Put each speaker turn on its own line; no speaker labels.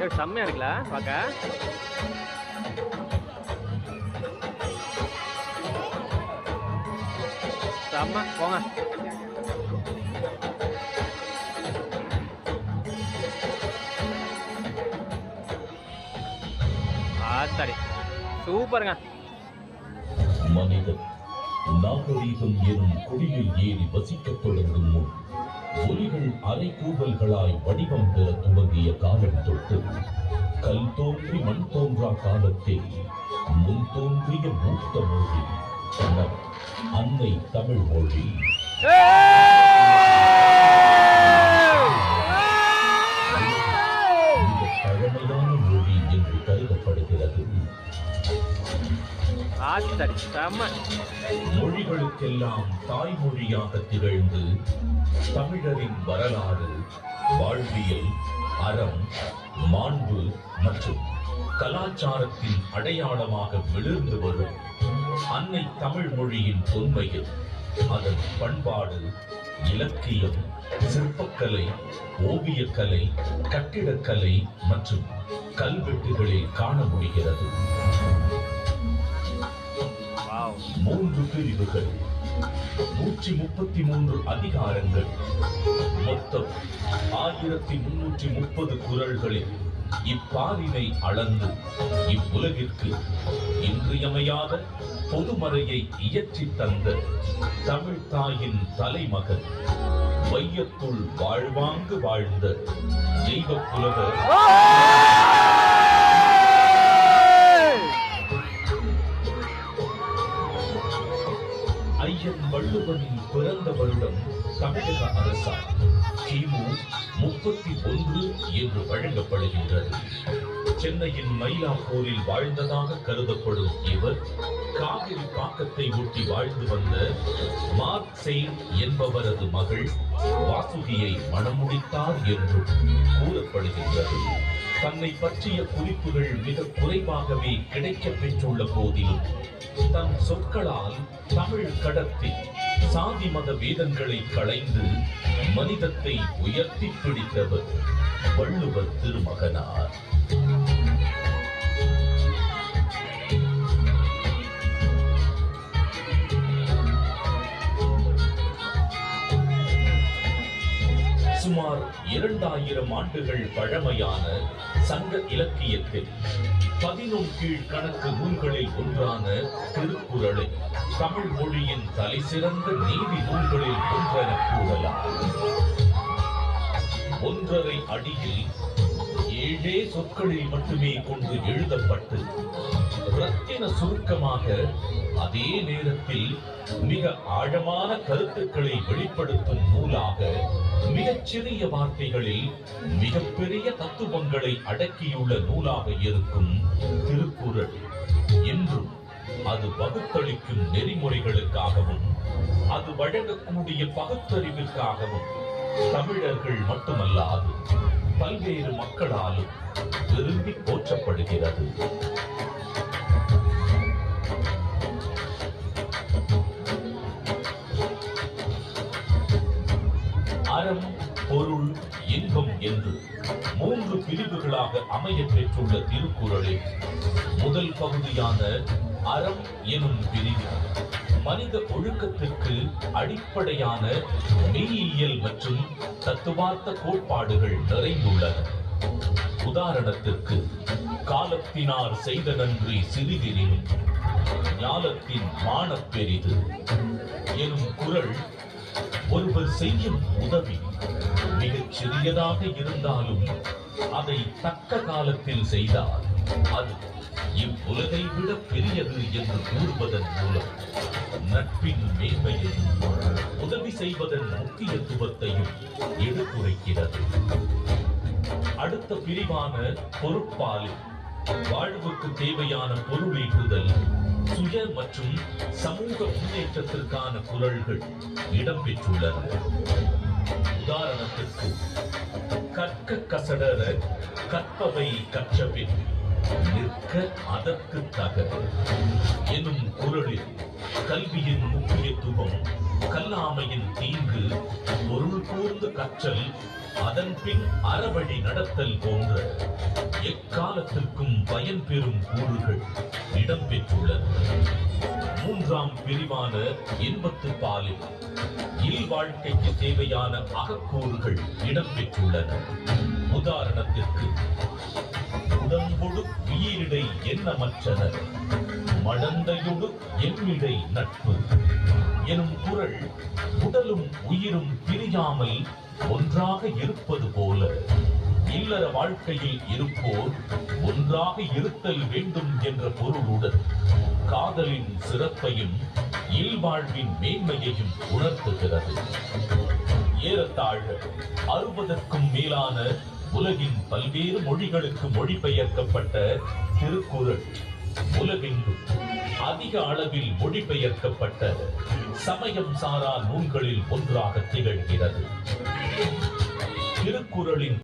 Down செம்மையா இருக்குல்ல பார்க்க. செம்ம போங்க. ஆத்தாடி. சூப்பருங்க.
மனிதன் நாகரீகம் எனும் குடியில் ஏறி வசிக்கத் தொடங்கும் முன் ஒலிகள் அரைக்கூவல்களாய் வடிவம் பெற துவங்கிய காலம் தொட்டு கல் தோன்றி மண் தோன்றா காலத்தில் முன் தோன்றிய மூத்த மொழி அன்னை தமிழ் மொழி. மொழிகளுக்கெல்லாம் தாய்மொழியாக திகழ்ந்து தமிழரின் வரலாறு வாழ்வியல் அறம் மாண்பு மற்றும் கலாச்சாரத்தின் அடையாளமாக விழுந்து வரும் அன்னை தமிழ் மொழியின் தொன்மையில் அதன் பண்பாடு இலக்கியம் சிற்பக்கலை ஓவியக்கலை கட்டிடக்கலை மற்றும் கல்வெட்டுகளில் காண முடிகிறது. மூன்று பிரிவுகள். நூற்றி முப்பத்தி மூன்று அதிகாரங்கள். மொத்தம் ஆயிரத்தி முன்னூற்றி முப்பது குரல்களில் இப்பாரினை அளந்து இவ்வுலகிற்கு இன்றியமையாத பொதுமறையை இயற்றி தந்த தமிழ் தாயின் தலைமகன் வையத்துள் வாழ்வாங்கு வாழ்ந்த தெய்வ புலவர். வள்ளுவனின் பிறந்த வருடம் தமிழக அரசால் கிமு முப்பத்தி ஒன்று என்று வழங்கப்படுகின்றது. சென்னையின் மயிலாப்பூரில் வாழ்ந்ததாக கருதப்படும் இவர் காவிரி பாக்கத்தை ஒட்டி வாழ்ந்து வந்த மார்க்செயின் என்பவரது மகள் வாசுகியை மணமுடித்தார் என்றும் கூறப்படுகின்றது. தன்னை பற்றிய குறிப்புகள் மிக குறைவாகவே கிடைக்கப் பெற்றுள்ள போதிலும் தன் சொற்களால் தமிழ் கடத்தி சாதி மத வேதங்களை களைந்து மனிதத்தை உயர்த்தி பிடித்தவர் வள்ளுவர் திருமகனார். சுமார் இரண்டாயிரம் ஆண்டுகள் பழமையான சங்க இலக்கியத்தில் பதினொன் கீழ் கணக்கு நூல்களில் ஒன்றான திருக்குறளை தமிழ் மொழியின் தலைசிறந்த நீதி நூல்களில் ஒன்றென கூறலாம். ஒன்றரை அடியில் ஏழே சொற்களில் மட்டுமே கொண்டு எழுதப்பட்டு ரத்தின சுருக்கமாக அதே நேரத்தில் மிக ஆழமான கருத்துக்களை வெளிப்படுத்தும் நூலாக மிகச்சிறிய வார்த்தைகளில் மிகப்பெரிய தத்துவங்களை அடக்கியுள்ள நூலாக இருக்கும் திருக்குறள். என்றும் அது பகுத்தளிக்கும் நெறிமுறைகளுக்காகவும் அது வழங்கக்கூடிய பகுத்தறிவிற்காகவும் தமிழர்கள் மட்டுமல்லாது பல்வேறு மக்களாலும் விரும்பி போற்றப்படுகிறது. அறம் பொருள் இன்பம் என்று மூன்று பிரிவுகளாக அமைய பெற்றுள்ள திருக்குறளில் முதல் பகுதியான அறம் எனும் பிரிவு. மனித ஒழுக்கத்திற்கு அடிப்படையான மெய்யியல் மற்றும் தத்துவார்த்த கோட்பாடுகள் நிறைந்துள்ளன. உதாரணத்திற்கு காலத்தினார் செய்த நன்றி சிறிதெனினும் ஞாலத்தின் மானப் பெரிது. எனும் குரல் ஒருவர் செய்யும் உதவி. மிகச் சிறியதாக இருந்தாலும் அதை தக்க காலத்தில் செய்தால் அது இவ்வுலகை விட பெரியது என்று கூறுவதன் மூலம் நட்பின் மேன்மையையும் உதவி செய்வதன் முக்கியத்துவத்தையும் எடுத்துரைக்கிறது அடுத்த பிரிவான பொறுப்பாளில் வாழ்வுக்கு தேவையான பொருளீட்டுதல் சுய மற்றும் சமூக முன்னேற்றத்திற்கான குரல்கள் இடம்பெற்றுள்ளன. உதாரணத்திற்கு கற்க கசடர கற்பவை கற்றபின் நிற்க அதற்கு தக எனும் குரலில் கல்வியின் முக்கியத்துவம் கல்லாமையின் தீங்கு கற்றல் அதன் பின் அறவழி நடத்தல் போன்ற எக்காலத்திற்கும் பயன் பெறும் கூறுகள் இடம்பெற்றுள்ளன மூன்றாம் பிரிவான இன்பத்து பாலில் இல் வாழ்க்கைக்கு தேவையான அகக்கூறுகள் இடம்பெற்றுள்ளன உதாரணத்திற்கு உடம்பொடு உயிரிடை எண்ணமற்றனர் மடந்தையொடு எம்மிடை நட்பு. எனும் குரல் உடலும் உயிரும் பிரியாமல் ஒன்றாக இருப்பது போல. இல்லற வாழ்க்கையில் இருப்போர் ஒன்றாக இருத்தல் வேண்டும் என்ற பொருளுடன் காதலின் சிறப்பையும் இல்வாழ்வின் மேன்மையையும் உணர்த்துகிறது. ஏறத்தாழ அறுபதற்கும் மேலான உலகின் பல்வேறு மொழிகளுக்கு மொழிபெயர்க்கப்பட்ட திருக்குறள். உலகின் அதிக அளவில் மொழிபெயர்க்கப்பட்ட சமயம் சாரா நூல்களில் ஒன்றாக திகழ்கிறது. திருக்குறளின்